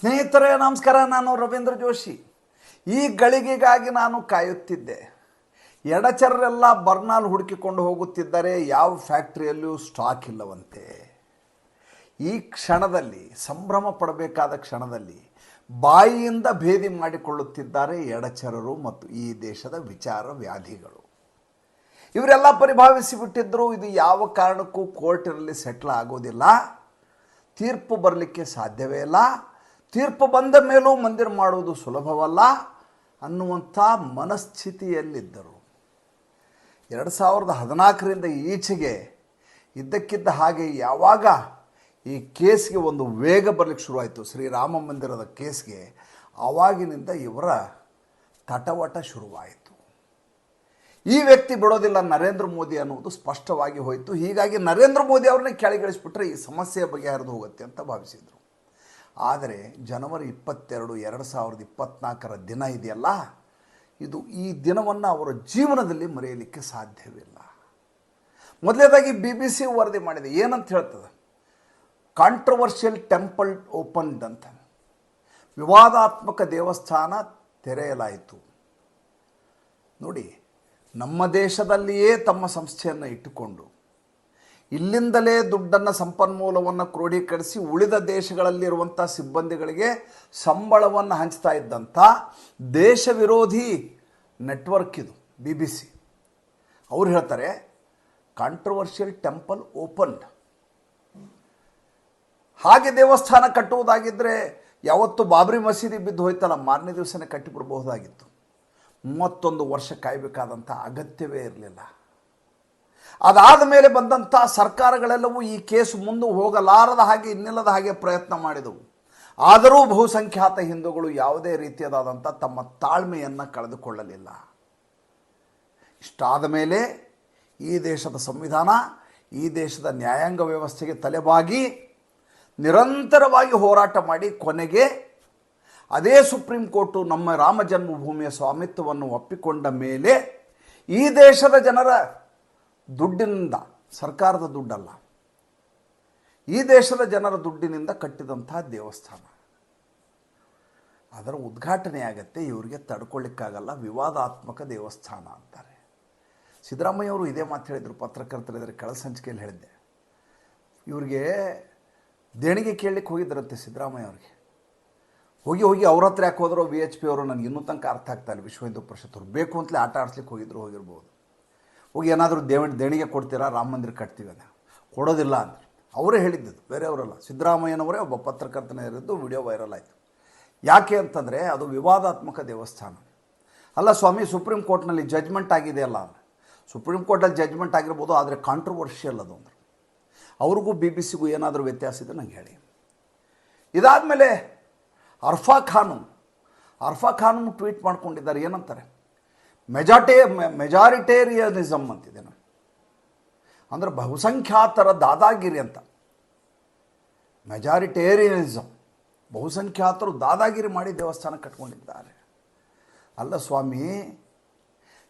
ಸ್ನೇಹಿತರೇ, ನಮಸ್ಕಾರ. ನಾನು ರವೀಂದ್ರ ಜೋಶಿ. ಈ ಗಳಿಗೆಗಾಗಿ ನಾನು ಕಾಯುತ್ತಿದ್ದೆ. ಎಡಚರರೆಲ್ಲ ಬರ್ನಾಲ್ ಹುಡುಕಿಕೊಂಡು ಹೋಗುತ್ತಿದ್ದರೆ ಯಾವ ಫ್ಯಾಕ್ಟ್ರಿಯಲ್ಲೂ ಸ್ಟಾಕ್ ಇಲ್ಲವಂತೆ. ಈ ಕ್ಷಣದಲ್ಲಿ, ಸಂಭ್ರಮ ಪಡಬೇಕಾದ ಕ್ಷಣದಲ್ಲಿ ಬಾಯಿಯಿಂದ ಭೇದಿ ಮಾಡಿಕೊಳ್ಳುತ್ತಿದ್ದಾರೆ ಎಡಚರರು ಮತ್ತು ಈ ದೇಶದ ವಿಚಾರ ವ್ಯಾಧಿಗಳು. ಇವರೆಲ್ಲ ಪರಿಭಾವಿಸಿಬಿಟ್ಟಿದ್ದರು ಇದು ಯಾವ ಕಾರಣಕ್ಕೂ ಕೋರ್ಟಿನಲ್ಲಿ ಸೆಟ್ಲ್ ಆಗೋದಿಲ್ಲ. ತೀರ್ಪು ಬರಲಿಕ್ಕೆ ಸಾಧ್ಯವೇ ಇಲ್ಲ. ತೀರ್ಪು ಬಂದ ಮೇಲೂ ಮಂದಿರ ಮಾಡುವುದು ಸುಲಭವಲ್ಲ ಅನ್ನುವಂಥ ಮನಸ್ಥಿತಿಯಲ್ಲಿದ್ದರು. ಎರಡು ಸಾವಿರದ ಹದಿನಾಲ್ಕರಿಂದ ಈಚೆಗೆ ಇದ್ದಕ್ಕಿದ್ದ ಹಾಗೆ ಯಾವಾಗ ಈ ಕೇಸ್ಗೆ ಒಂದು ವೇಗ ಬರಲಿಕ್ಕೆ ಶುರುವಾಯಿತು, ಶ್ರೀರಾಮ ಮಂದಿರದ ಕೇಸ್ಗೆ ಆವಾಗಿನಿಂದ ಇವರ ತಟವಟ ಶುರುವಾಯಿತು. ಈ ವ್ಯಕ್ತಿ ಬಿಡೋದಿಲ್ಲ ನರೇಂದ್ರ ಮೋದಿ ಅನ್ನುವುದು ಸ್ಪಷ್ಟವಾಗಿ ಹೋಯಿತು. ಹೀಗಾಗಿ ನರೇಂದ್ರ ಮೋದಿ ಅವ್ರನ್ನೇ ಕೆಳಗಿಳಿಸ್ಬಿಟ್ರೆ ಈ ಸಮಸ್ಯೆ ಬಗೆಹರಿದು ಹೋಗುತ್ತೆ ಅಂತ ಭಾವಿಸಿದರು. ಆದರೆ ಜನವರಿ ಇಪ್ಪತ್ತೆರಡು ಎರಡು ಸಾವಿರದ ಇಪ್ಪತ್ನಾಲ್ಕರ ದಿನ ಇದೆಯಲ್ಲ? ಇದು ಈ ದಿನವನ್ನು ಅವರ ಜೀವನದಲ್ಲಿ ಮರೆಯಲಿಕ್ಕೆ ಸಾಧ್ಯವಿಲ್ಲ. ಮೊದಲನೇದಾಗಿ ಬಿ ಬಿ ಸಿ ವರದಿ ಮಾಡಿದೆ. ಏನಂತ ಹೇಳ್ತದೆ? ಕಾಂಟ್ರವರ್ಷಿಯಲ್ ಟೆಂಪಲ್ ಓಪನ್ಡ್ ಅಂತ. ವಿವಾದಾತ್ಮಕ ದೇವಸ್ಥಾನ ತೆರೆಯಲಾಯಿತು. ನೋಡಿ, ನಮ್ಮ ದೇಶದಲ್ಲಿಯೇ ತಮ್ಮ ಸಂಸ್ಥೆಯನ್ನು ಇಟ್ಟುಕೊಂಡು ಇಲ್ಲಿಂದಲೇ ದುಡ್ಡನ್ನು ಸಂಪನ್ಮೂಲವನ್ನು ಕ್ರೋಢೀಕರಿಸಿ ಉಳಿದ ದೇಶಗಳಲ್ಲಿರುವಂಥ ಸಿಬ್ಬಂದಿಗಳಿಗೆ ಸಂಬಳವನ್ನು ಹಂಚ್ತಾ ಇದ್ದಂಥ ದೇಶ ವಿರೋಧಿ ನೆಟ್ವರ್ಕ್ ಇದು ಬಿ ಬಿ ಸಿ ಅವ್ರು ಹೇಳ್ತಾರೆ ಕಾಂಟ್ರವರ್ಷಿಯಲ್ ಟೆಂಪಲ್ ಓಪನ್ ಹಾಗೆ ದೇವಸ್ಥಾನ ಕಟ್ಟುವುದಾಗಿದ್ದರೆ ಯಾವತ್ತು ಬಾಬ್ರಿ ಮಸೀದಿ ಬಿದ್ದು ಹೋಯ್ತಲ್ಲ, ಮಾರನೇ ದಿವಸನೇ ಕಟ್ಟಿಬಿಡಬಹುದಾಗಿತ್ತು. ಮೂವತ್ತೊಂದು ವರ್ಷ ಕಾಯಬೇಕಾದಂಥ ಅಗತ್ಯವೇ ಇರಲಿಲ್ಲ. ಅದಾದ ಮೇಲೆ ಬಂದಂಥ ಸರ್ಕಾರಗಳೆಲ್ಲವೂ ಈ ಕೇಸು ಮುಂದೆ ಹೋಗಲಾರದ ಹಾಗೆ ಇನ್ನಿಲ್ಲದ ಹಾಗೆ ಪ್ರಯತ್ನ ಮಾಡಿದವು. ಆದರೂ ಬಹುಸಂಖ್ಯಾತ ಹಿಂದೂಗಳು ಯಾವುದೇ ರೀತಿಯದಾದಂಥ ತಮ್ಮ ತಾಳ್ಮೆಯನ್ನು ಕಳೆದುಕೊಳ್ಳಲಿಲ್ಲ. ಇಷ್ಟಾದ ಮೇಲೆ ಈ ದೇಶದ ಸಂವಿಧಾನ, ಈ ದೇಶದ ನ್ಯಾಯಾಂಗ ವ್ಯವಸ್ಥೆಗೆ ತಲೆಬಾಗಿ ನಿರಂತರವಾಗಿ ಹೋರಾಟ ಮಾಡಿ ಕೊನೆಗೆ ಅದೇ ಸುಪ್ರೀಂ ಕೋರ್ಟು ನಮ್ಮ ರಾಮ ಜನ್ಮಭೂಮಿಯ ಸ್ವಾಮಿತ್ವವನ್ನು ಒಪ್ಪಿಕೊಂಡ ಮೇಲೆ ಈ ದೇಶದ ಜನರ ದುಡ್ಡಿನಿಂದ, ಸರ್ಕಾರದ ದುಡ್ಡಲ್ಲ. ಈ ದೇಶದ ಜನರ ದುಡ್ಡಿನಿಂದ ಕಟ್ಟಿದಂತಹ ದೇವಸ್ಥಾನ. ಅದರ ಉದ್ಘಾಟನೆ ಆಗತ್ತೆ, ಇವರಿಗೆ ತಡ್ಕೊಳ್ಳಿಕ್ಕಾಗಲ್ಲ, ವಿವಾದಾತ್ಮಕ ದೇವಸ್ಥಾನ ಅಂತಾರೆ. ಸಿದ್ದರಾಮಯ್ಯ ಅವರು ಇದೇ ಮಾತು ಹೇಳಿದರು ಪತ್ರಕರ್ತರಿದ್ದಾರೆ ಕೆಳ ಸಂಚಿಕೆಯಲ್ಲಿ ಹೇಳಿದ್ದೆ. ಇವರಿಗೆ ದೇಣಿಗೆ ಕೇಳಲಿಕ್ಕೆ ಹೋಗಿದ್ದರಂತೆ ಸಿದ್ದರಾಮಯ್ಯ ಅವ್ರಿಗೆ ಹೋಗಿ ಹೋಗಿ ಅವ್ರ ಹತ್ರ ಯಾಕೆ ಹೋದ್ರು ವಿ ಎಚ್ ಪಿ ಅವರು ನನಗೆ ಇನ್ನೂ ತನಕ ಅರ್ಥ ಆಗ್ತಾ ಇಲ್ಲ ವಿಶ್ವ ಹಿಂದೂ ಪರಿಷತ್ ಅವರು ಬೇಕು ಅಂತಲೇ ಆಟ ಆಡಿಸ್ಲಿಕ್ಕೆ ಹೋಗಿದ್ರು, ಹೋಗಿರ್ಬೋದು. ಹೋಗಿ ಏನಾದರೂ ದೇವ, ದೇಣಿಗೆ ಕೊಡ್ತೀರಾ? ರಾಮ ಮಂದಿರ ಕಟ್ತೀವಿ ಅಂತ. ಕೊಡೋದಿಲ್ಲ ಅಂತ. ಅವರೇ ಹೇಳಿದ್ದದು ಬೇರೆಯವರಲ್ಲ. ಸಿದ್ದರಾಮಯ್ಯನವರೇ ಒಬ್ಬ ಪತ್ರಕರ್ತನ ಇರೋದು, ವಿಡಿಯೋ ವೈರಲ್ ಆಯಿತು. ಯಾಕೆ ಅಂತಂದರೆ ಅದು ವಿವಾದಾತ್ಮಕ ದೇವಸ್ಥಾನ. ಅಲ್ಲ ಸ್ವಾಮಿ, ಸುಪ್ರೀಂ ಕೋರ್ಟ್ನಲ್ಲಿ ಜಜ್ಮೆಂಟ್ ಆಗಿದೆ ಅಲ್ಲ ಸುಪ್ರೀಂ ಕೋರ್ಟಲ್ಲಿ ಜಜ್ಮೆಂಟ್ ಆಗಿರ್ಬೋದು, ಆದರೆ ಕಾಂಟ್ರವರ್ಷಿಯಲ್ ಅದು ಅಂದರು. ಅವ್ರಿಗೂ ಬಿ ಬಿ ಸಿಗೂ ಏನಾದರೂ ವ್ಯತ್ಯಾಸ ಇದೆ ನಂಗೆ ಹೇಳಿ. ಇದಾದಮೇಲೆ ಅರ್ಫಾ ಖಾನು ಅರ್ಫಾ ಖಾನು ಟ್ವೀಟ್ ಮಾಡ್ಕೊಂಡಿದ್ದಾರೆ, ಏನಂತಾರೆ? ಮೆಜಾಟೇ ಮೆಜಾರಿಟೇರಿಯನಿಸಮ್ ಅಂತಿದೆ ನಾನು ಅಂದರೆ ಬಹುಸಂಖ್ಯಾತರ ದಾದಾಗಿರಿ ಅಂತ. ಮೆಜಾರಿಟೇರಿಯನಿಸಮ್ ಬಹುಸಂಖ್ಯಾತರು ದಾದಾಗಿರಿ ಮಾಡಿ ದೇವಸ್ಥಾನ ಕಟ್ಕೊಂಡಿದ್ದಾರೆ. ಅಲ್ಲ ಸ್ವಾಮಿ,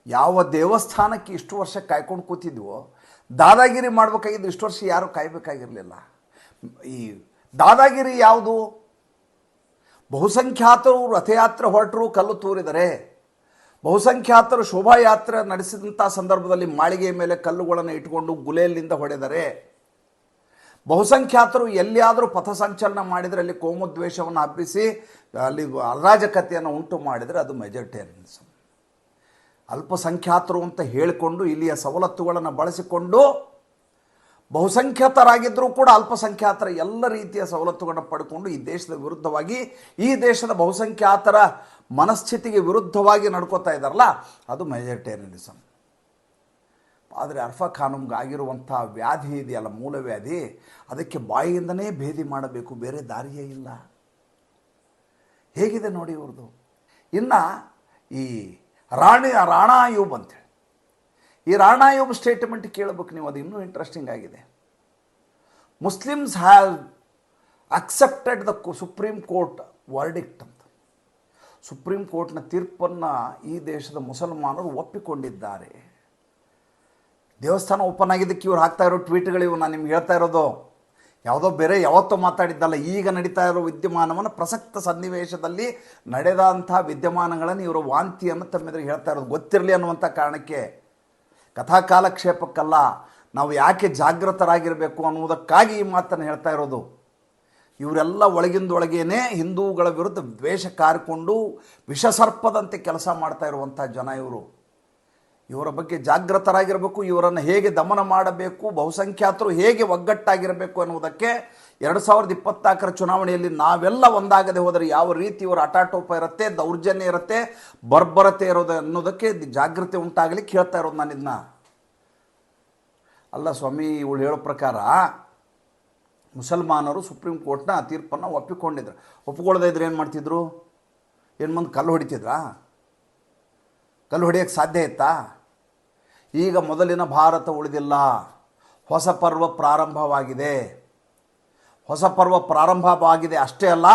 ಯಾವ ದೇವಸ್ಥಾನಕ್ಕೆ ಇಷ್ಟು ವರ್ಷ ಕಾಯ್ಕೊಂಡು ಕೂತಿದ್ವೋ, ದಾದಾಗಿರಿ ಮಾಡಬೇಕಾಗಿದ್ದು ಇಷ್ಟು ವರ್ಷ ಯಾರೂ ಕಾಯಬೇಕಾಗಿರಲಿಲ್ಲ. ಈ ದಾದಾಗಿರಿ ಯಾವುದು? ಬಹುಸಂಖ್ಯಾತರು ರಥಯಾತ್ರೆ ಹೊರಟರು, ಕಲ್ಲು ತೂರಿದರೆ. ಬಹುಸಂಖ್ಯಾತರು ಶೋಭಾಯಾತ್ರೆ ನಡೆಸಿದಂಥ ಸಂದರ್ಭದಲ್ಲಿ ಮಾಳಿಗೆಯ ಮೇಲೆ ಕಲ್ಲುಗಳನ್ನು ಇಟ್ಟುಕೊಂಡು ಗುಲೆಯಲ್ಲಿಂದ ಹೊಡೆದರೆ ಬಹುಸಂಖ್ಯಾತರು ಎಲ್ಲಿಯಾದರೂ ಪಥಸಂಚಲನ ಮಾಡಿದರೆ ಅಲ್ಲಿ ಕೋಮುದ್ವೇಷವನ್ನು ಹಬ್ಬಿಸಿ, ಅಲ್ಲಿ ಅರಾಜಕತೆಯನ್ನು ಉಂಟು ಮಾಡಿದರೆ ಅದು ಮೆಜಾರಿಟೇರಿಯನ್ಸಮ್ ಅಲ್ಪಸಂಖ್ಯಾತರು ಅಂತ ಹೇಳಿಕೊಂಡು ಇಲ್ಲಿಯ ಸವಲತ್ತುಗಳನ್ನು ಬಳಸಿಕೊಂಡು ಬಹುಸಂಖ್ಯಾತರಾಗಿದ್ದರೂ ಕೂಡ ಅಲ್ಪಸಂಖ್ಯಾತರ ಎಲ್ಲ ರೀತಿಯ ಸವಲತ್ತುಗಳನ್ನು ಪಡ್ಕೊಂಡು ಈ ದೇಶದ ವಿರುದ್ಧವಾಗಿ, ಈ ದೇಶದ ಬಹುಸಂಖ್ಯಾತರ ಮನಸ್ಥಿತಿಗೆ ವಿರುದ್ಧವಾಗಿ ನಡ್ಕೋತಾ ಇದ್ದಾರಲ್ಲ, ಅದು ಮೆಜಾರಿಟೇರಿಯನಿಸಮ್ ಆದರೆ ಅರ್ಫಾ ಖಾನಮ್ಗೆ ಆಗಿರುವಂಥ ವ್ಯಾಧಿ ಇದೆಯಲ್ಲ, ಮೂಲ ವ್ಯಾಧಿ, ಅದಕ್ಕೆ ಬಾಯಿಯಿಂದನೇ ಭೇದಿ ಮಾಡಬೇಕು, ಬೇರೆ ದಾರಿಯೇ ಇಲ್ಲ. ಹೇಗಿದೆ ನೋಡಿ ಇವ್ರದ್ದು ಇನ್ನು ಈ ರಾಣಿ ರಾಣಾಯೂಬ್ ಅಂತೇಳಿ ಈ ರಾಣಾಯೋಬ್ ಸ್ಟೇಟ್ಮೆಂಟ್ ಕೇಳಬೇಕು ನೀವು, ಅದು ಇನ್ನೂ ಇಂಟ್ರೆಸ್ಟಿಂಗ್ ಆಗಿದೆ. Muslims have accepted the Supreme Court verdict ಅಂತ. ಸುಪ್ರೀಂ ಕೋರ್ಟ್ನ ತೀರ್ಪನ್ನು ಈ ದೇಶದ ಮುಸಲ್ಮಾನರು ಒಪ್ಪಿಕೊಂಡಿದ್ದಾರೆ. ದೇವಸ್ಥಾನ ಓಪನ್ ಆಗಿದ್ದಕ್ಕೆ ಇವ್ರು ಹಾಕ್ತಾ ಇರೋ ಟ್ವೀಟ್ಗಳಿವು ನಾನು ನಿಮ್ಗೆ ಹೇಳ್ತಾ ಇರೋದು. ಯಾವುದೋ ಬೇರೆ ಯಾವತ್ತೋ ಮಾತಾಡಿದ್ದಲ್ಲ, ಈಗ ನಡೀತಾ ಇರೋ ವಿದ್ಯಮಾನವನ್ನು ಪ್ರಸಕ್ತ ಸನ್ನಿವೇಶದಲ್ಲಿ ನಡೆದಂಥ ವಿದ್ಯಮಾನಗಳನ್ನು ಇವರು ವಾಂತಿಯನ್ನು ತಮ್ಮೆದುರಿಗೆ ಹೇಳ್ತಾ ಇರೋದು. ಗೊತ್ತಿರಲಿ ಅನ್ನುವಂಥ ಕಾರಣಕ್ಕೆ ಕಥಾಕಾಲಕ್ಷೇಪಕ್ಕಲ್ಲ ನಾವು ಯಾಕೆ ಜಾಗೃತರಾಗಿರಬೇಕು ಅನ್ನುವುದಕ್ಕಾಗಿ ಈ ಮಾತನ್ನು ಹೇಳ್ತಾ ಇರೋದು. ಇವರೆಲ್ಲ ಒಳಗಿಂದೊಳಗೇನೆ ಹಿಂದೂಗಳ ವಿರುದ್ಧ ದ್ವೇಷ ಕಾರಿಕೊಂಡು ವಿಷಸರ್ಪದಂತೆ ಕೆಲಸ ಮಾಡ್ತಾ ಇರುವಂಥ ಜನ ಇವರು. ಇವರ ಬಗ್ಗೆ ಜಾಗೃತರಾಗಿರಬೇಕು, ಇವರನ್ನು ಹೇಗೆ ದಮನ ಮಾಡಬೇಕು, ಬಹುಸಂಖ್ಯಾತರು ಹೇಗೆ ಒಗ್ಗಟ್ಟಾಗಿರಬೇಕು ಅನ್ನುವುದಕ್ಕೆ ಎರಡು ಸಾವಿರದ ಇಪ್ಪತ್ನಾಲ್ಕರ ಚುನಾವಣೆಯಲ್ಲಿ ನಾವೆಲ್ಲ ಒಂದಾಗದೆ ಹೋದರೆ ಯಾವ ರೀತಿ ಇವರ ಅಟಾಟೋಪ ಇರುತ್ತೆ, ದೌರ್ಜನ್ಯ ಇರುತ್ತೆ, ಬರ್ಬರತೆ ಇರೋದು ಅನ್ನೋದಕ್ಕೆ ಜಾಗೃತಿ ಉಂಟಾಗಲಿಕ್ಕೆ ಹೇಳ್ತಾ ಇರೋದು ನಾನು ಇದನ್ನ. ಅಲ್ಲ ಸ್ವಾಮಿ, ಇವಳು ಹೇಳೋ ಪ್ರಕಾರ ಮುಸಲ್ಮಾನರು ಸುಪ್ರೀಂ ಕೋರ್ಟ್ನ ತೀರ್ಪನ್ನು ಒಪ್ಪಿಕೊಂಡಿದ್ರು. ಒಪ್ಪಿಕೊಳ್ಳದೇ ಇದ್ರೆ ಏನು ಮಾಡ್ತಿದ್ರು? ಏನು ಮುಂದೆ ಕಲ್ಲು ಹೊಡಿತಿದ್ರಾ? ಕಲ್ಲು ಹೊಡೆಯೋಕ್ಕೆ ಸಾಧ್ಯ ಇತ್ತಾ? ಈಗ ಮೊದಲಿನ ಭಾರತ ಉಳಿದಿಲ್ಲ. ಹೊಸ ಪರ್ವ ಪ್ರಾರಂಭವಾಗಿದೆ. ಹೊಸ ಪರ್ವ ಪ್ರಾರಂಭವಾಗಿದೆ ಅಷ್ಟೇ ಅಲ್ಲ,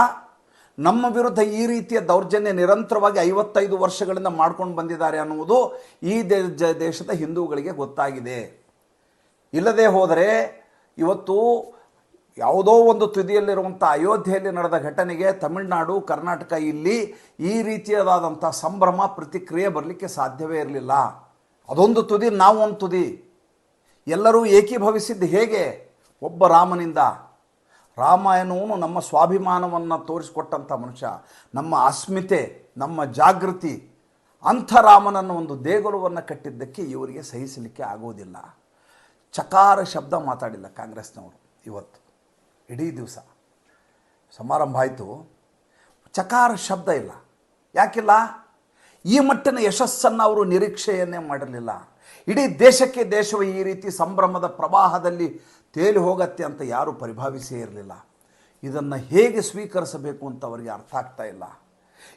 ನಮ್ಮ ವಿರುದ್ಧ ಈ ರೀತಿಯ ದೌರ್ಜನ್ಯ ನಿರಂತರವಾಗಿ ಐವತ್ತೈದು ವರ್ಷಗಳಿಂದ ಮಾಡ್ಕೊಂಡು ಬಂದಿದ್ದಾರೆ ಅನ್ನುವುದು ಈ ದೇಶದ ಹಿಂದೂಗಳಿಗೆ ಗೊತ್ತಾಗಿದೆ. ಇಲ್ಲದೆ ಹೋದರೆ ಇವತ್ತು ಯಾವುದೋ ಒಂದು ತುದಿಯಲ್ಲಿರುವಂಥ ಅಯೋಧ್ಯೆಯಲ್ಲಿ ನಡೆದ ಘಟನೆಗೆ ತಮಿಳುನಾಡು, ಕರ್ನಾಟಕ ಇಲ್ಲಿ ಈ ರೀತಿಯಾದಂಥ ಸಂಭ್ರಮ, ಪ್ರತಿಕ್ರಿಯೆ ಬರಲಿಕ್ಕೆ ಸಾಧ್ಯವೇ ಇರಲಿಲ್ಲ. ಅದೊಂದು ತುದಿ ನಾವು ಒಂದು ತುದಿ. ಎಲ್ಲರೂ ಏಕೀಭವಿಸಿದ್ದು ಹೇಗೆ? ಒಬ್ಬ ರಾಮನಿಂದ. ರಾಮ ಎನ್ನುವನು ನಮ್ಮ ಸ್ವಾಭಿಮಾನವನ್ನು ತೋರಿಸಿಕೊಟ್ಟಂಥ ಮನುಷ್ಯ, ನಮ್ಮ ಅಸ್ಮಿತೆ, ನಮ್ಮ ಜಾಗೃತಿ ಅಂಥ ರಾಮನನ್ನು ಒಂದು ದೇಗುಲವನ್ನು ಕಟ್ಟಿದ್ದಕ್ಕೆ ಇವರಿಗೆ ಸಹಿಸಲಿಕ್ಕೆ ಆಗೋದಿಲ್ಲ. ಚಕಾರ ಶಬ್ದ ಮಾತಾಡಿಲ್ಲ ಕಾಂಗ್ರೆಸ್ನವರು ಇವತ್ತು, ಇಡೀ ದಿವಸ. ಸಮಾರಂಭ ಆಯಿತು. ಚಕಾರ ಶಬ್ದ ಇಲ್ಲ. ಯಾಕಿಲ್ಲ? ಈ ಮಟ್ಟಿನ ಯಶಸ್ಸನ್ನು ಅವರು ನಿರೀಕ್ಷೆಯನ್ನೇ ಮಾಡಿರಲಿಲ್ಲ. ಇಡೀ ದೇಶಕ್ಕೆ ದೇಶವು ಈ ರೀತಿ ಸಂಭ್ರಮದ ಪ್ರವಾಹದಲ್ಲಿ ತೇಲಿ ಹೋಗತ್ತೆ ಅಂತ ಯಾರೂ ಪರಿಭಾವಿಸೇ ಇರಲಿಲ್ಲ. ಇದನ್ನು ಹೇಗೆ ಸ್ವೀಕರಿಸಬೇಕು ಅಂತ ಅವರಿಗೆ ಅರ್ಥ ಆಗ್ತಾ ಇಲ್ಲ.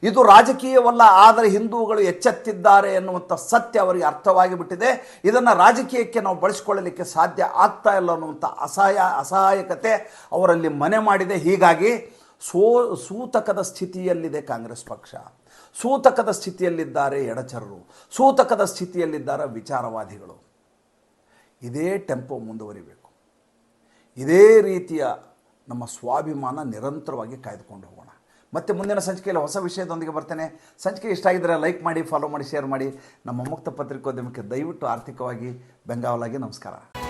ಇದು ರಾಜಕೀಯವಲ್ಲ, ಆದರೆ ಹಿಂದೂಗಳು ಎಚ್ಚೆತ್ತಿದ್ದಾರೆ ಎನ್ನುವಂಥ ಸತ್ಯ ಅವರಿಗೆ ಅರ್ಥವಾಗಿ ಬಿಟ್ಟಿದೆ ಇದನ್ನು ರಾಜಕೀಯಕ್ಕೆ ನಾವು ಬಳಸಿಕೊಳ್ಳಲಿಕ್ಕೆ ಸಾಧ್ಯ ಆಗ್ತಾ ಇಲ್ಲ ಅನ್ನುವಂಥ ಅಸಹಾಯ, ಅಸಹಾಯಕತೆ ಅವರಲ್ಲಿ ಮನೆ ಮಾಡಿದೆ. ಹೀಗಾಗಿ ಸೋ, ಸೂತಕದ ಸ್ಥಿತಿಯಲ್ಲಿದೆ ಕಾಂಗ್ರೆಸ್ ಪಕ್ಷ. ಸೂತಕದ ಸ್ಥಿತಿಯಲ್ಲಿದ್ದಾರೆ ಎಡಚರರು. ಸೂತಕದ ಸ್ಥಿತಿಯಲ್ಲಿದ್ದಾರೆ ವಿಚಾರವಾದಿಗಳು. ಇದೇ ಟೆಂಪೋ ಮುಂದುವರಿಬೇಕು. ಇದೇ ರೀತಿಯ ನಮ್ಮ ಸ್ವಾಭಿಮಾನ ನಿರಂತರವಾಗಿ ಕಾಯ್ದುಕೊಂಡು ಹೋಗೋಣ. ಮತ್ತೆ ಮುಂದಿನ ಸಂಚಿಕೆಯಲ್ಲಿ ಹೊಸ ವಿಷಯದೊಂದಿಗೆ ಬರ್ತೇನೆ. ಸಂಚಿಕೆ ಇಷ್ಟ ಆಗಿದ್ದರೆ ಲೈಕ್ ಮಾಡಿ ಫಾಲೋ ಮಾಡಿ ಶೇರ್ ಮಾಡಿ. ನಮ್ಮ ಮುಕ್ತ ಪತ್ರಿಕೋದ್ಯಮಕ್ಕೆ ದಯವಿಟ್ಟು ಆರ್ಥಿಕವಾಗಿ ಬೆಂಗಾವಲಾಗಿ ನಮಸ್ಕಾರ.